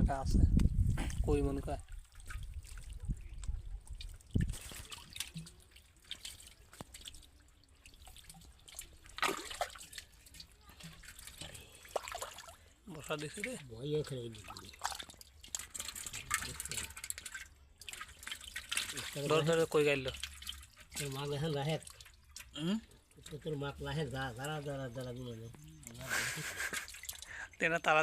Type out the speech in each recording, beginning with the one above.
একটা আছে। কই মন কয় বসা দিছে রে। ভয়ে খেয়ে ধর কই গাইল তোর মা গেছেন রাহেত তোর মাক রাহেত যা যারা যারা যারা নেই তেনা তারা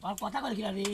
আর কথা কল কিরা রে